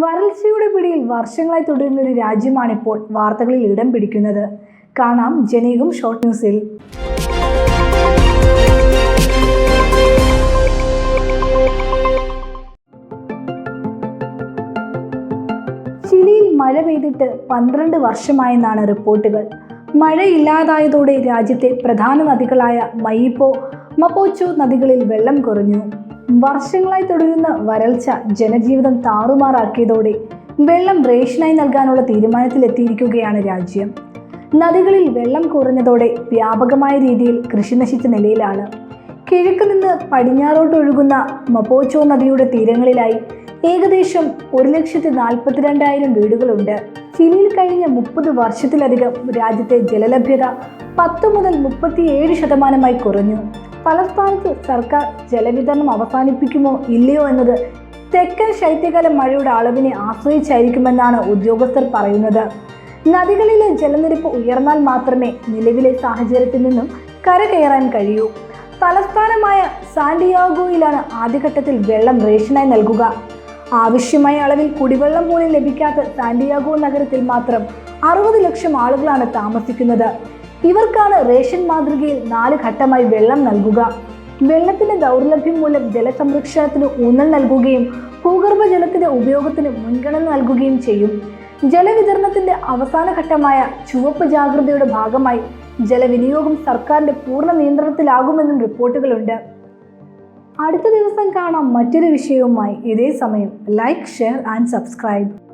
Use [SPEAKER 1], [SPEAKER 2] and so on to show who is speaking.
[SPEAKER 1] വരൾച്ചയുടെ പിടിയിൽ വർഷങ്ങളായി തുടരുന്ന ഒരു രാജ്യമാണിപ്പോൾ വാർത്തകളിൽ ഇടം പിടിക്കുന്നത്. കാണാം ജനീകം ഷോർട്ട് ന്യൂസിൽ. ചിലിയിൽ മഴ പെയ്തിട്ട് പന്ത്രണ്ട് വർഷമായെന്നാണ് റിപ്പോർട്ടുകൾ. മഴയില്ലാതായതോടെ രാജ്യത്തെ പ്രധാന നദികളായ മയിപ്പോ മപ്പോച്ചോ നദികളിൽ വെള്ളം കുറഞ്ഞു. വർഷങ്ങളായി തുടരുന്ന വരൾച്ച ജനജീവിതം താറുമാറാക്കിയതോടെ വെള്ളം റേഷനായി നൽകാനുള്ള തീരുമാനത്തിലെത്തിയിരിക്കുകയാണ് രാജ്യം. നദികളിൽ വെള്ളം കുറഞ്ഞതോടെ വ്യാപകമായ രീതിയിൽ കൃഷി നശിച്ച നിലയിലാണ്. കിഴക്ക് നിന്ന് പടിഞ്ഞാറോട്ട് ഒഴുകുന്ന മപോച്ചോ നദിയുടെ തീരങ്ങളിലായി ഏകദേശം ഒരു ലക്ഷത്തി നാൽപ്പത്തിരണ്ടായിരം വീടുകളുണ്ട്. ചിലിയിൽ കഴിഞ്ഞ മുപ്പത് വർഷത്തിലധികം രാജ്യത്തെ ജലലഭ്യത പത്ത് മുതൽ മുപ്പത്തിയേഴ് ശതമാനമായി കുറഞ്ഞു. തലസ്ഥാനത്ത് സർക്കാർ ജലവിതരണം അവസാനിപ്പിക്കുമോ ഇല്ലയോ എന്നത് തെക്കൻ ശൈത്യകാല മഴയുടെ അളവിനെ ആശ്രയിച്ചായിരിക്കുമെന്നാണ് ഉദ്യോഗസ്ഥർ പറയുന്നത്. നദികളിലെ ജലനിരപ്പ് ഉയർന്നാൽ മാത്രമേ നിലവിലെ സാഹചര്യത്തിൽ നിന്നും കരകയറാൻ കഴിയൂ. തലസ്ഥാനമായ സാന്റിയാഗോയിലാണ് ആദ്യഘട്ടത്തിൽ വെള്ളം റേഷനായി നൽകുക. ആവശ്യമായ അളവിൽ കുടിവെള്ളം പോലും ലഭിക്കാത്ത സാന്റിയാഗോ നഗരത്തിൽ മാത്രം അറുപത് ലക്ഷം ആളുകളാണ് താമസിക്കുന്നത്. ഇവർക്കാണ് റേഷൻ മാതൃകയിൽ നാല് ഘട്ടമായി വെള്ളം നൽകുക. വെള്ളത്തിന്റെ ദൗർലഭ്യം മൂലം ജലസംരക്ഷണത്തിന് ഊന്നൽ നൽകുകയും ഭൂഗർഭജലത്തിന്റെ ഉപയോഗത്തിന് മുൻഗണന നൽകുകയും ചെയ്യും. ജലവിതരണത്തിന്റെ അവസാന ഘട്ടമായ ചുവപ്പ് ജാഗ്രതയുടെ ഭാഗമായി ജലവിനിയോഗം സർക്കാരിന്റെ പൂർണ നിയന്ത്രണത്തിലാകുമെന്നും റിപ്പോർട്ടുകളുണ്ട്. അടുത്ത ദിവസം കാണാം മറ്റൊരു വിഷയവുമായി. ഇതേ സമയം ലൈക്ക് ഷെയർ ആൻഡ് സബ്സ്ക്രൈബ്.